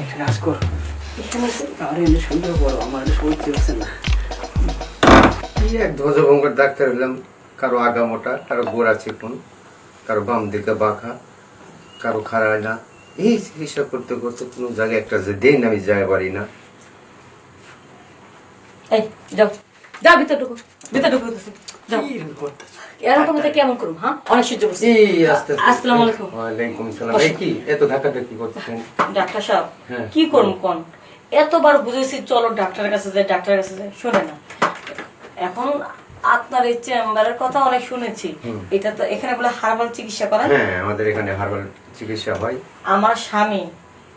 একটা কাজ কর। এখানে এসে আর এনে আমার সহ্য হচ্ছে না। এই এক ধ্বজভঙ্গের ডাক্তার হলাম কারও আগা মোটা কারও গোড়া চিকন কারও বাম দিকে বাঁকা কারও খাড়ায় না এই চিকিৎসা করতে করতে কোনো জায়গায় একটা যে দিন আমি যাই পারি না। এই যাও। যাও ভিতর ঢুকো। ভিতর ঢুকো যাও এরকম তো কেমন করুম হ্যাঁ অনেক সহ্য করছি এই আস্তে আস্তে- আসসালামু আলাইকুম। ওয়ালাইকুম সালাম এই কি এত ধাক্কা ধাক্কি করতেছেন ডাক্তার সাহেব। কি করুম কোন এতবার বুঝেছি চলো ডাক্তারের কাছে যাই ডাক্তারের কাছে যাই শোনে না এখন আপনার এই চেম্বারের কথা অনেক শুনেছি এটা তো এখানে বলে হার্বাল চিকিৎসা হ্যাঁ আমাদের এখানে হার্বাল চিকিৎসা হয় আমার স্বামী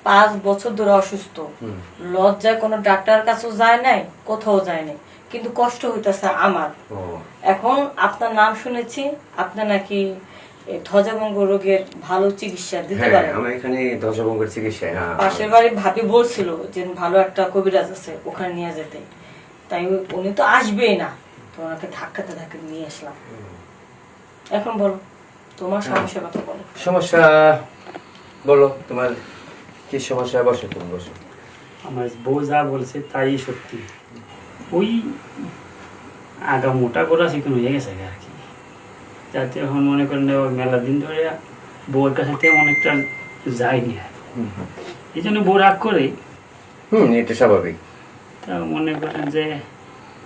পাঁচ বছর ধরে অসুস্থ লজ্জায় কোনো ডাক্তারের কাছেও যায় নাই কোথাও যায় নাই কিন্তু কষ্ট হইতেছে আমার। এখন আপনার নাম শুনেছি আপনি নাকি ধ্বজাভঙ্গ রোগের ভালো চিকিৎসা দিতে হ্যাঁ পারেন। আমার এখানে ধ্বজভঙ্গের চিকিৎসা হ্যাঁ পাশের বাড়ি ভাবি বলছিল যে ভালো একটা কবিরাজ আছে ওখানে নিয়ে যেতে। তাই উনি তো আসবেই না তো ওনাকে ধাক্কাতে ধাক্কাতে নিয়ে আসলাম। এখন বলো তোমার সমস্যার কথা বলো। সমস্যা বলো তোমার কি সমস্যা? বসো তুমি বসো। আমার বউ যা বলছে তাই সত্যি। ওই আগা মোটা করা শিখুন হয়ে গেছে আর কি। যাতে এখন মনে করেন মেলা দিন ধরে বউয়ের কাছে তেমন একটা যায়নি আর এই জন্য বউ রাগ করে। হুম এটা স্বাভাবিক। তা মনে করেন যে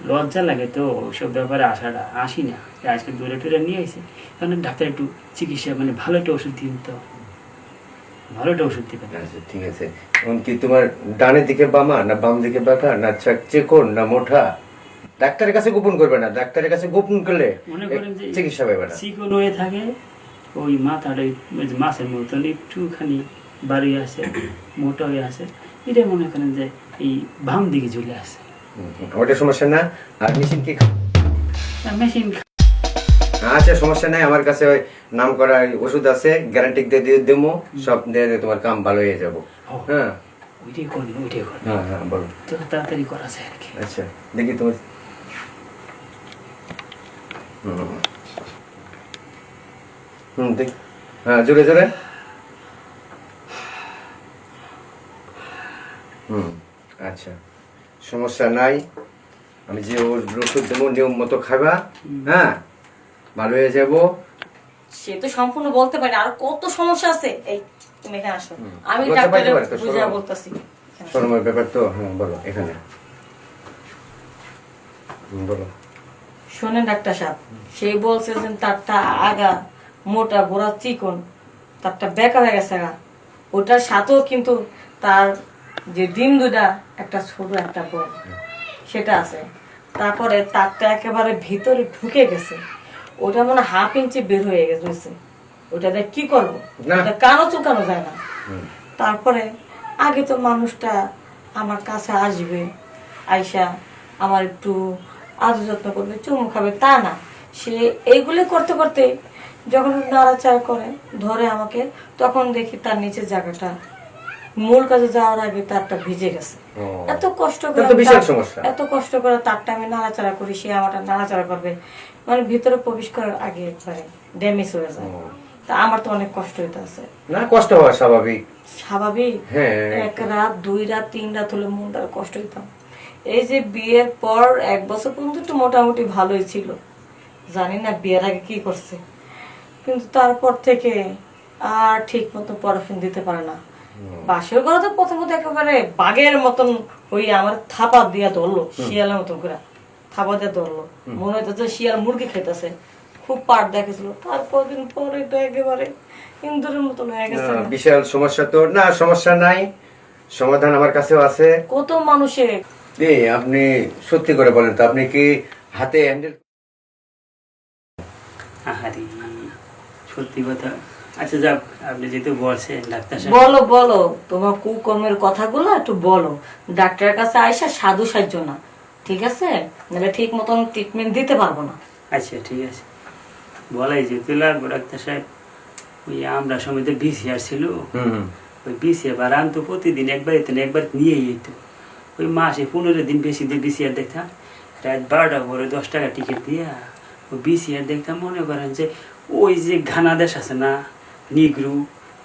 লজ্জা লাগে তো ওইসব ব্যাপারে আসাটা আসি না আজকে দূরে টুরে নিয়ে আসি কারণ ডাক্তার একটু চিকিৎসা মানে ভালো একটা ওষুধ দিন তো। ভালো একটা ওষুধ দিবেন। আচ্ছা ঠিক আছে। এখন কি তোমার ডানের দিকে বামা না বাম দিকে বাঁকা না চেকন না মোটা ডাক্তারের কাছে গোপন করবে না। ডাক্তারের কাছে গোপন করলে মনে করেন যে চিকিৎসা পাবে না। চিকন হয়ে থাকে ওই মাথাটা মাছের মতন একটুখানি বাড়ি আছে মোটা হয়ে আছে এটা মনে করেন যে এই বাম দিকে ঝুলে আছে ওটা সমস্যা না। আর মেশিন কি মেশিন আচ্ছা সমস্যা নাই আমার কাছে ওই নাম করা ওষুধ আছে গ্যারান্টি দিয়ে দিয়ে দেবো সব দিয়ে তোমার কাম ভালো হয়ে যাব। হ্যাঁ। ওইটাই করেন ওইটাই করেন। হ্যাঁ হ্যাঁ বলো। তো তাড়াতাড়ি করা যায় আর কি। আচ্ছা দেখি তোমার। হুম। দেখ। হ্যাঁ জোরে জোরে। হুম আচ্ছা সমস্যা নাই। আমি যে ওষুধ দেবো নিয়ম মতো খাবা হ্যাঁ। ভালো হয়ে যাব। সে তো সম্পূর্ণ বলতে পারি। আর কত সমস্যা আছে? এই তুমি এখানে আসো। আমি ডাক্তারের বুঝা। বলতেছি। শোনোমের ব্যাপার তো হ্যাঁ বলো এখানে। বলো। শোনেন ডাক্তার সাহেব সেই বলছে যে তারটা আগা মোটা গোড়া চিকন তারটা বেকা হয়ে গেছে আগা ওটার সাথেও কিন্তু তার যে ডিম দুটা একটা ছোট একটা বড়। সেটা আছে। তারপরে তারটা একেবারে ভিতরে ঢুকে গেছে। ওটা মনে হাফ ইঞ্চি বের হয়ে গেছে ওটা দিয়ে কি করব? কানো চুকানো যায় না। তারপরে আগে তো মানুষটা আমার কাছে আসবে আইসা আমার একটু আদর যত্ন করবে চুমু খাবে তা না। সে এইগুলি করতে করতে যখন নাড়াচাড়া করে ধরে আমাকে তখন দেখি তার নিচের জায়গাটা মূল কাজে যাওয়ার আগে তারটা ভিজে গেছে। এত কষ্ট করে। এত কষ্ট করে তারটা আমি নাড়াচাড়া করি সে আমারটা নাড়াচাড়া করবে। মানে ভিতরে প্রবেশ করার আগে একবারে ড্যামেজ হয়ে যায়। তা আমার তো অনেক কষ্ট হইতে আছে না কষ্ট হওয়া স্বাভাবিক। স্বাভাবিক? হ্যাঁ। এক রাত দুই রাত তিন রাত হলে মনটা কষ্ট হইতাম। এই যে বিয়ের পর এক বছর পর্যন্ত একটু মোটামুটি ভালোই ছিল। জানি না বিয়ের আগে কি করছে। কিন্তু তারপর থেকে আর ঠিক মতো পড়াশোনা দিতে পারে না। বাসের ঘরে তো প্রথমত একেবারে বাঘের মতন ওই আমার থাপা দিয়া ধরলো শিয়ালের মতন করে থাপা ধরলো। মনে হইতেছে শিয়াল মুরগি খেতেছে খুব পাট দেখেছিল তারপর দিন পরে তো একেবারে ইন্দুরের মতন হয়ে গেছে। বিশাল সমস্যা তো না সমস্যা নাই। সমাধান আমার কাছেও আছে। কত মানুষের? এই আপনি সত্যি করে বলেন তো আপনি কি হাতে হ্যান্ডেল আহারি সত্যি কথা। আচ্ছা যাক আপনি যেহেতু বলছেন ডাক্তার সাহেব বলো বলো। তোমার কুকর্মের কথাগুলো একটু বলো। ডাক্তারের কাছে আইসা সাধু সাহায্য না। ঠিক আছে? নাহলে ঠিক মতন ট্রিটমেন্ট দিতে পারব না। আচ্ছা ঠিক আছে। বলাই যেহেতু লাগবো ডাক্তার সাহেব। ওই আমরা সময় তো বিসিআর ছিল। হুম ওই বিসিআর বার আনতো প্রতিদিন একবার যেত একবার নিয়েই যেত। ওই মাসে পনেরো দিন বেশি দিয়ে বিসিআর দেখতাম। রাত বারোটা করে দশ টাকা টিকিট দিয়া ওই বিসিআর দেখতাম মনে করেন যে ওই যে ঘানা দেশ আছে না নিগ্রু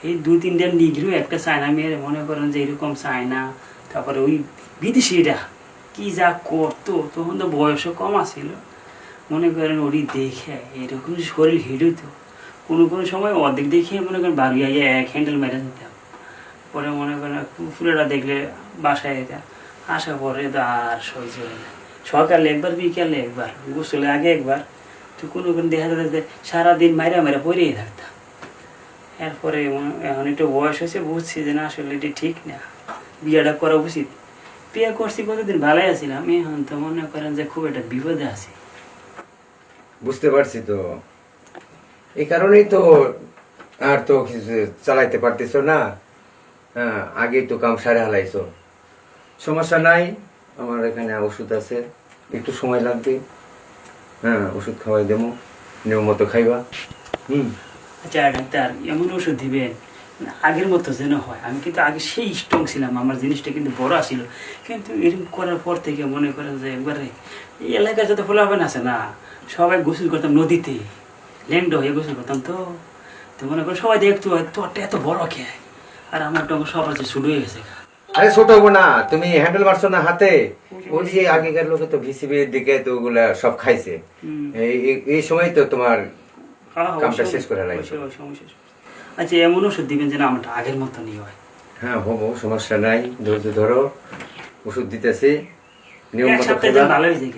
এই দু তিনটা নিগ্রু একটা চায়না মেয়ের মনে করেন যে এরকম চায়না তারপরে ওই বিদেশিরা কি যা করতো? তখন তো বয়সও কম আছিল। মনে করেন ওরি দেখে, এরকম শরীর হিড়িত। কোনো কোনো সময় অর্ধেক দেখে মনে করেন বাড়ি আইয়া এক হ্যান্ডেল মেরে দিতাম। পরে মনে করেন ফুলেরা দেখলে বাসায় যেতাম আসার পরে তো আর সহ্য হয় না। সকালে একবার, বিকালে একবার, গোসলে আগে একবার। তো কোনো কোনো দেখা যেত যে সারাদিন মাইরা মাইরা পরেই থাকতাম। এরপরে এখন একটু বয়স হয়েছে, বুঝছি যে না, আসলে এটি ঠিক না। বিয়েটা করা উচিত। বিয়ে করছি কতদিন? ভালোই আছিলাম। আমি এখন তো মনে করেন যে খুব একটা বিপদে আছি। বুঝতে পারছি তো। এই কারণেই তো আর তো কিছু চালাইতে পারতেছ না। হ্যাঁ আগেই তো কাম সারে হালাইছো। সমস্যা নাই আমার এখানে ওষুধ আছে। একটু সময় লাগবে। হ্যাঁ ওষুধ খাওয়াই দেবো। নিয়ম মতো খাইবা। হুম। আচ্ছা ডাক্তার এমন ওষুধ দিবেন আগের মতো যেন হয়। আমি কিন্তু আগে সেই স্ট্রং ছিলাম আমার জিনিসটা কিন্তু বড় ছিল কিন্তু এরকম করার পর থেকে মনে করেন যে একবারে এই এলাকায় যত ফোলাবেন আছে না সবাই গোসল করতাম নদীতে ল্যান্ড হয়ে গোসল করতাম তো। তো মনে করেন সবাই দেখতো তোরটা এত বড় কে? আর আমার টঙ্গ সব আছে শুরু হয়ে গেছে। আরে ছোট হব না তুমি হ্যান্ডেল মারছো না হাতে। ওই যে আগেকার লোকে তো ভিসিবির দিকে তো ওগুলা সব খাইছে। এই সময় তো তোমার হ্যাঁ, হ্যাঁ, কামটা শেষ করে ওই সময় শেষ। আচ্ছা এমন ওষুধ দিবেন যেন আমারটা আগের মতনই হয়। হ্যাঁ হব সমস্যা নাই। ধৈর্য ধরো। ওষুধ দিতেছি। নিয়ম মতো ভালো হয়ে যায়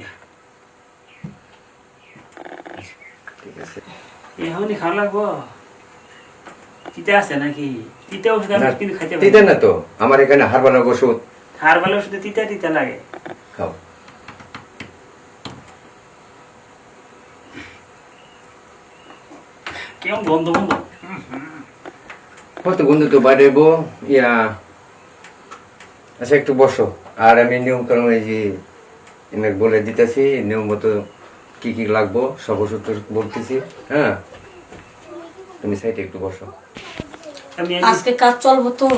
ঠিক আছে। এখনই খাওয়া লাগবো। তিতে আছে নাকি? তিতে ওষুধ আমি কিন্তু খাইতে পারি না। তো। আমার এখানে হারবাল ওষুধ। হারবাল ওষুধে তিতা তিতা লাগে। খাও। কেমন গন্ধ গন্ধ? কত বন্ধু তো বাইরে হইবো, ইয়া আচ্ছা একটু বসো। আর আমি নিয়ম কানুন এই যে এনাকে বলে দিতেছি নিয়ম মতো কি কি লাগবো সব ওষুধ বলতেছি হ্যাঁ? তুমি সাইডে একটু বসো। আমি আজকে কাজ চলবো তো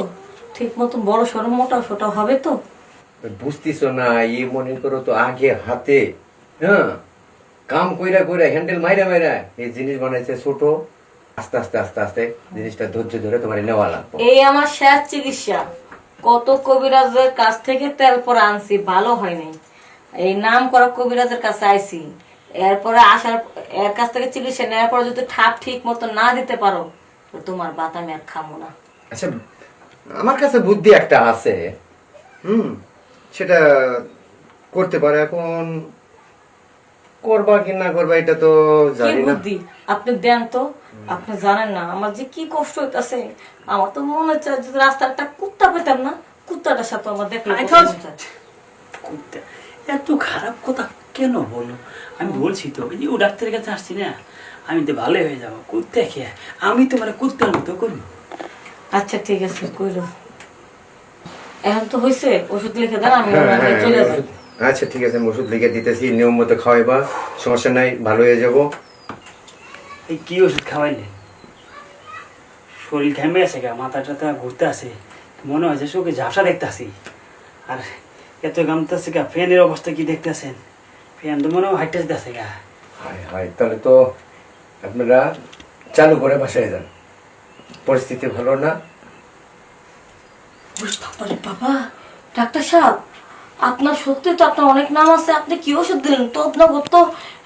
ঠিক মতন বড় সড়ো মোটা সোটা হবে তো। বুঝতেছ না ই মনে করো তো আগে হাতে হ্যাঁ? কাম কইরা কইরা হ্যান্ডেল মাইরা মাইরা এই জিনিস বানাইছে ছোট। আস্তে আস্তে আস্তে আস্তে জিনিসটা ধৈর্য ধরে তোমার নেওয়া লাগবে। এই আমার শেষ চিকিৎসা। কত কবিরাজের কাছ থেকে তেল পরে আনছি ভালো হয়নি। এই নাম করা কবিরাজের কাছে আইছি। এরপরে আসার এর কাছ থেকে চিকিৎসা নেওয়ার পরে যদি ঠাপ ঠিক মতো না দিতে পারো তো তোমার বাত আমি আর খামো না। আচ্ছা আমার কাছে বুদ্ধি একটা আছে। হুম সেটা করতে পারে এখন করবা কি না করবা এটা তো জানি না। বুদ্ধি? আপনি দেন তো। আপনি জানেন না। আমার যে কি কষ্ট হইতাছে আমার তো মনে হচ্ছে যদি রাস্তার একটা কুত্তা পেতাম না। কুত্তাটার সাথে আমার মজা। কুত্তা এত খারাপ কথা কেন বলো? আমি বলছি তো ওই যে ও ডাক্তারের কাছে আসছি না। আমি তো ভালো হয়ে যাব। কুত্তা খেয়ে আমি তো মানে কুত্তার মতো করি। আচ্ছা ঠিক আছে কইলো এখন তো হয়েছে ওষুধ লিখে দেন আমি হ্যাঁ, হ্যাঁ, চলে যাই। ওষুধ- আচ্ছা ঠিক আছে আমি ওষুধ লিখে দিতেছি নিয়ম মতো খাওয়াইবা সমস্যা নাই ভালো হয়ে যাব। এই কি ওষুধ খাওয়াইলেন শরীর ঘেমে আছে গা মাথা টাথা ঘুরতে আছে মনে হয় যে চোখে ঝাপসা দেখতেছি। আর এত গামতেছে গা ফ্যানের অবস্থা কি দেখতেছেন? ফ্যান তো মনে হয় হাইটে আছে গা। হায় হায় তাহলে তো আপনারা চালু করে বাসায় যান। পরিস্থিতি ভালো না। বাবা ডাক্তার সাহেব আপনার সত্যি তো আপনার অনেক নাম আছে আপনি কি ওষুধ দিলেন? তো আপনার তো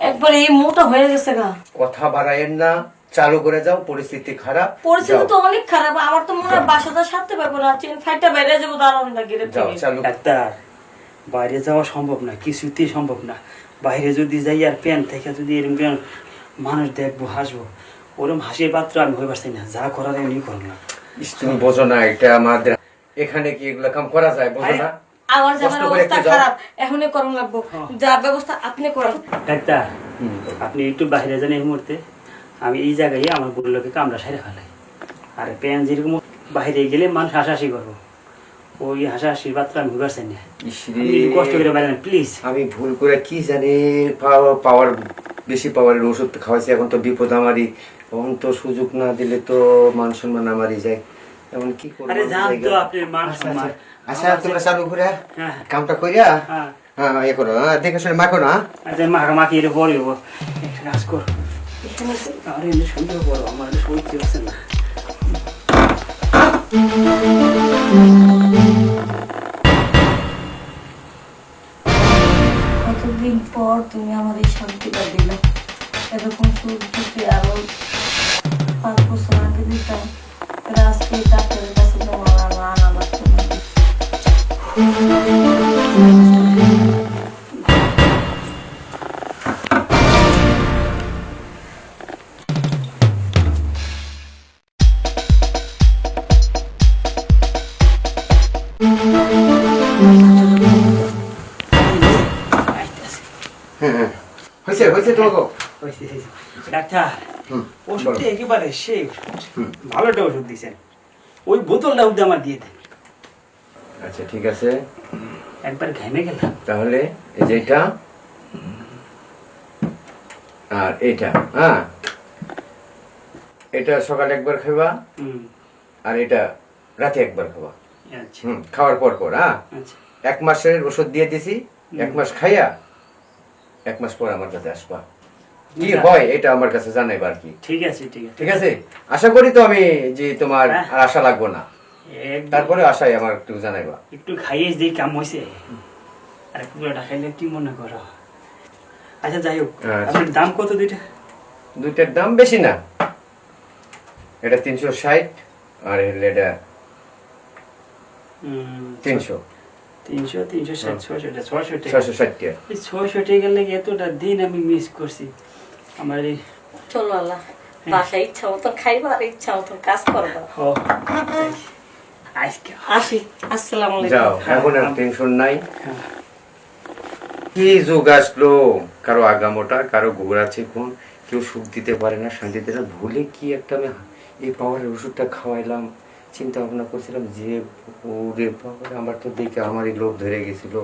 একবার এই মোটা হয়ে গেছে গা। কথা বাড়ায়েন না চালু করে যাও পরিস্থিতি খারাপ পরিস্থিতি তো অনেক খারাপ আমার তো মনে হয় বাসাটা সারতে পারব না চেন ফাইটটা বেড়ে যাব গিরে চালু। ডাক্তার বাইরে যাওয়া সম্ভব না কিছুতেই সম্ভব না। বাইরে যদি যাই আর প্যান থেকে যদি এরকম প্যান মানুষ দেখব হাসবো ওরকম হাসির পাত্র আমি হয়ে পারছি না যা করার এমনি করো না। তুমি বোঝো না এটা আমাদের এখানে কি এগুলো কাম করা যায়? বোঝো না। আমার অবস্থা খারাপ। এখনই করুন লাগবো। যা ব্যবস্থা আপনি করেন। ডাক্তার আপনি একটু বাইরে যান এই মুহূর্তে। আমি এই জায়গায় আমার বুড়ো কামড়া সেরে ফেলাই আর প্যান যেরকম বাইরে গেলে মানুষ হাসাহাসি করব। ওই হাসাহাসির পাত্র আমি না। আপনি কষ্ট করে বাইরে প্লিজ আমি ভুল করে কি জানি পাওয়ার পাওয়ার বেশি পাওয়ারের ওষুধ খাওয়াইছি এখন তো বিপদ আমারই। এখন তো সুযোগ না দিলে তো মান সম্মান আমারই যায়। এখন কি করব? আরে জান তো আপনার মান সম্মান। আচ্ছা তোমরা চালু করে হ্যাঁ। কামটা কইরা হ্যাঁ। ইয়ে এ করো দেখে শুনে মাখো না আচ্ছা মাখো মাখি এটা বড় দেবো কাজ করো। আরে সুন্দর বড় আমার সহ্য হচ্ছে না। হয়েছে হয়েছে তোমাকে হয়েছে, হয়েছে। ডাক্তার ওষুধটা একেবারে সেই হুম। ভালো একটা ওষুধ দিয়েছেন। ওই বোতলটা আমার দিয়ে দেন। আচ্ছা ঠিক আছে। একবার ঘেমে গেলাম। তাহলে এই যে এটা আর এটা হ্যাঁ? এটা সকালে একবার খাবা আর এটা রাতে একবার খাবা। আচ্ছা। খাওয়ার পর পর হ্যাঁ? আচ্ছা। এক মাসের ওষুধ দিয়ে দিছি এক মাস খাইয়া এক মাস পর আমার কাছে আসবা। কি। হয় এটা আমার কাছে জানাইবা আর কি। ঠিক আছে ঠিক আছে। ঠিক আছে? আশা করি তো আমি যে তোমার হ্যাঁ। আর আশা লাগবো না। তারপরে আশাই আমার একটু জানাইবা। একটু খাইয়ে যে কাম হয়েছে আর পুরোটা খাইলে কি মনে করো? আচ্ছা যাই হোক। আচ্ছা। আপনার দাম কত দুইটা? দুইটার দাম বেশি না। এটা তিনশো ষাট আর এটা তিনশো। তিনশো তিনশো ষাট ছয়শো টাকা এই লেগে এতটা দিন আমি মিস করছি? আমার এই চলো আল্লাহ বাসায় ইচ্ছা খাইবা আর ইচ্ছা মতন কাজ করবা। আজকে আসি। আসসালামু যাও এখন আর টেনশন নাই। হ্যাঁ। কি যুগ আসলো? কারও আগামোটা কারও গোড়া চিকুন কেউ সুখ দিতে পারে না শান্তি দিতে ভুলে কি একটা আমি এই পাওয়ারের ওষুধটা খাওয়াইলাম। চিন্তা ভাবনা করছিলাম যে ওরে আমার তো দেখে আমারই লোভ ধরে গেছিল।